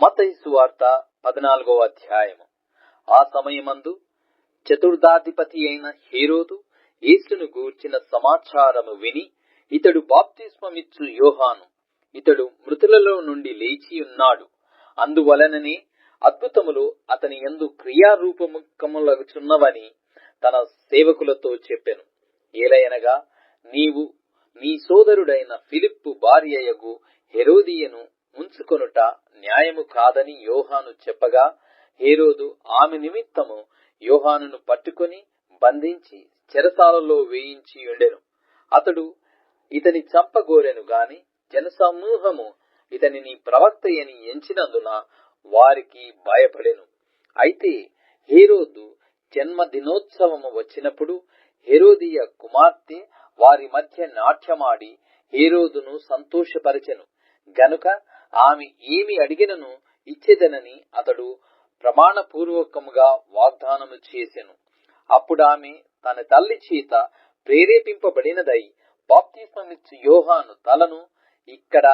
మత్తయి సువార్త పద్నాలుగవ అధ్యాయము. ఆ సమయమందు చతుర్థాధిపతి అయిన హీరోదు యేసును గూర్చిన సమాచారము విని ఇతడు బాప్తిస్మమిచ్చు యోహాను. ఇతడు మృతులలో నుండి లేచి ఉన్నాడు. అందువలననే అద్భుతములు అతని ఎందు క్రియారూపముఖములగుచున్నవని తన సేవకులతో చెప్పెను. ఏలయనగా నీవు నీ సోదరుడైన ఫిలిప్పు భార్యయగు హెరోదియను ఉంచుకొనుట న్యాయము కాదని యోహాను చెప్పగా హేరోదు ఆమె నిమిత్తము యోహానును పట్టుకొని బంధించి చెరసాలలో వేయించి ఉండెను. అతడు ఇతని చంపగోరెను గాని జనసమూహము ఇతనిని ప్రవక్తయని ఎంచినందున వారికి భయపడెను. అయితే హేరోదు జన్మదినోత్సవము వచ్చినప్పుడు హెరోదియ కుమార్తె వారి మధ్య నాట్యమాడి హేరోదును సంతోషపరచెను. గనుక ఆమె ఏమి అడిగినను ఇచ్చేదనని అతడు ప్రమాణపూర్వకముగా వాగ్దానము చేసెను. అప్పుడు ఆమె తన తల్లి చేత ప్రేరేపింపబడినదై బాప్తిస్మమిచ్చు యోహాను తలను ఇక్కడ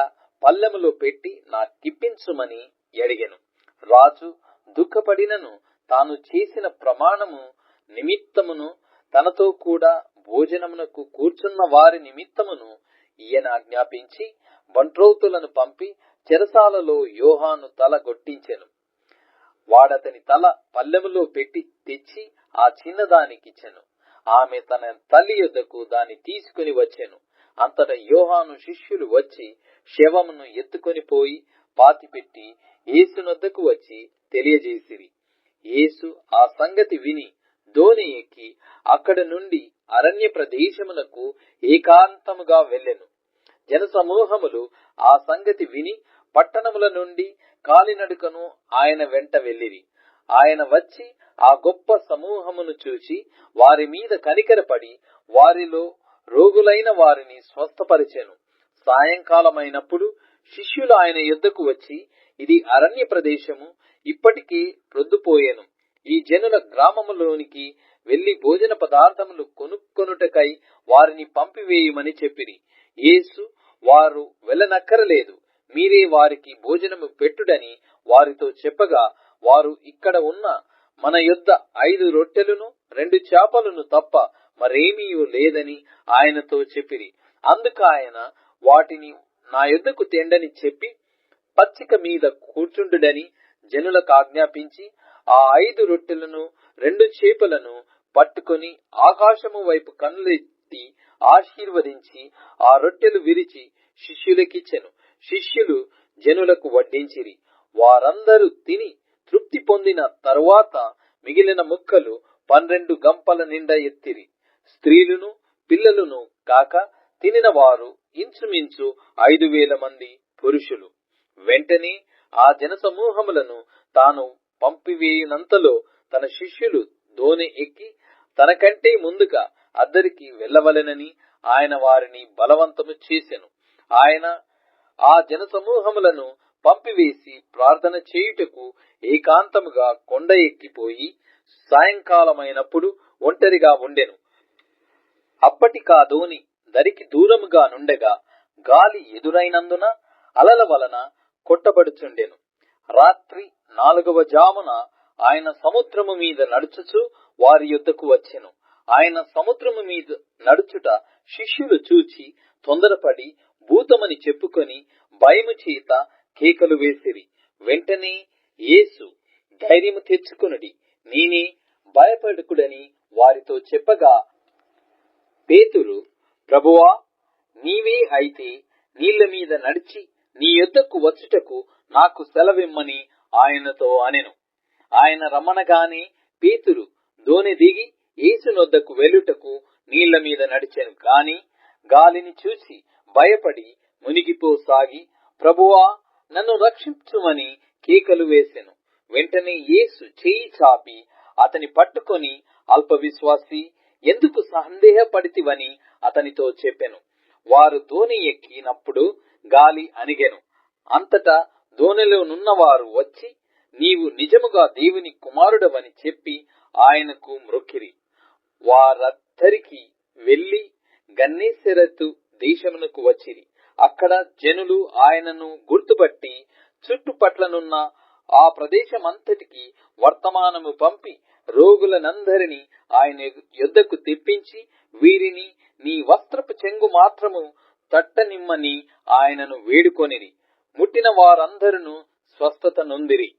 పల్లెములో పెట్టి నాకిప్పించుమని అడిగెను. రాజు దుఃఖపడినను తాను చేసిన ప్రమాణము నిమిత్తమును తనతో కూడా భోజనమునకు కూర్చున్న వారి నిమిత్తమును ఈయన ఆజ్ఞాపించి బంట్రోతులను పంపి చెరసాలలో యోహాను తల గొట్టించెను. వాడతని తల పల్లెములో పెట్టి తెచ్చి ఆ చిన్నదానికిచ్చెను. ఆమె తన తల్లి యొద్దకు దాన్ని తీసుకుని వచ్చెను. అంతట యోహాను శిష్యులు వచ్చి శవమును ఎత్తుకొని పోయి పాతిపెట్టి యేసునొద్దకు వచ్చి తెలియజేసిరి. యేసు ఆ సంగతి విని దోని ఎక్కి అక్కడ నుండి అరణ్య ప్రదేశమునకు ఏకాంతముగా వెళ్ళెను. జనసమూహములు ఆ సంగతి విని పట్టణముల నుండి కాలినడుకను ఆయన వెంట వెళ్ళిరి. ఆయన వచ్చి ఆ గొప్ప సమూహమును చూచి వారి మీద కనికరపడి వారిలో రోగులైన వారిని స్వస్థపరిచెను. సాయంకాలమైనప్పుడు శిష్యులు ఆయన యుద్ధకు వచ్చి ఇది అరణ్య ప్రదేశము ఇప్పటికీ ప్రొద్దుపోయెను. ఈ జనుల గ్రామములోనికి వెళ్ళి భోజన పదార్థములు కొనుక్కొనుటకై వారిని పంపివేయమని చెప్పిరి. యేసు వారు వెళ్ళనక్కరలేదు. మీరే వారికి భోజనము పెట్టుడని వారితో చెప్పగా వారు ఇక్కడ ఉన్న మన యొద్ద ఐదు రొట్టెలను రెండు చేపలను తప్ప మరేమీ లేదని ఆయనతో చెప్పిరి. అందుకు ఆయన వాటిని నా యొద్దకు తెండని చెప్పి పచ్చిక మీద కూర్చుండుడని జనులకు ఆజ్ఞాపించి ఆ ఐదు రొట్టెలను రెండు చేపలను పట్టుకొని ఆకాశము వైపు కన్నులెత్తి ఆశీర్వదించి ఆ రొట్టెలు విరిచి శిష్యులకిచ్చెను. శిష్యులు జనులకు వడ్డించిరి. వారందరూ తిని తృప్తి పొందిన తరువాత మిగిలిన ముక్కలు పన్నెండు గంపల నిండా ఎత్తిరి. స్త్రీలును పిల్లలను కాక తినిన వారు ఇంచుమించు ఐదు వేల మంది పురుషులు. వెంటనే ఆ జనసమూహములను తాను పంపివేయనంతలో తన శిష్యులు దోణి ఎక్కి తనకంటే ముందుగా అద్దరికి వెళ్ళవలెనని ఆయన వారిని బలవంతము చేసెను. ఆయన ఆ జనసమూహములను పంపివేసి ప్రార్థన చేయుటకు ఏకాంతముగా కొండ ఎక్కిపోయి సాయంకాలమైనప్పుడు ఒంటరిగా ఉండెను. అప్పటికా ధోని దరికి దూరముగా నుండగా గాలి ఎదురైనందున అలల వలన కొట్టబడుచుండెను. రాత్రి నాలుగవ జామున ఆయన సముద్రము మీద నడుచుచు వారి యుద్ధకు వచ్చెను. ఆయన సముద్రము మీద నడుచుట శిష్యులు చూచి తొందరపడి భూతమని చెప్పుకొని భయము చేత కేకలు వేసిరి. వెంటనే యేసు ధైర్యము తెచ్చుకునుడి. నేనే భయపడకుడని వారితో చెప్పగా పేతురు ప్రభువా నీవే అయితే నీళ్ళ మీద నడిచి నీ యొద్దకు వచ్చుటకు నాకు సెలవిమ్మని ఆయనతో అనెను. ఆయన రమ్మనగానే పేతురు దోణి దిగి యేసునొద్దకు వెళ్ళుటకు నీళ్ళ మీద నడిచెను. కాని గాలిని చూసి భయపడి మునిగిపోసాగి ప్రభువా నన్ను రక్షించుమని కేకలు వేసెను. వెంటనే యేసు చేయి చాపి అతని పట్టుకొని అల్ప విశ్వాసి ఎందుకు సందేహపడితివని అతనితో చెప్పెను. వారు దోణి ఎక్కినప్పుడు గాలి అణిగెను. అంతటా దోణిలో నున్నవారు వచ్చి నీవు నిజముగా దేవుని కుమారుడవని చెప్పి ఆయనకు మ్రొక్కిరి వారద్దరికి వెళ్ళి గన్నేసెరతు దేశమునకు వచ్చిరి. అక్కడ జనులు ఆయనను గుర్తుపట్టి చుట్టుపట్లనున్న ఆ ప్రదేశమంతటికి వర్తమానము పంపి రోగులనందరినీ ఆయన యుద్ధకు తెప్పించి వీరిని నీ వస్త్రపు చెంగు మాత్రము తట్టనిమ్మని ఆయనను వేడుకొనిరి. ముట్టిన వారందరూ స్వస్థత నొందిరి.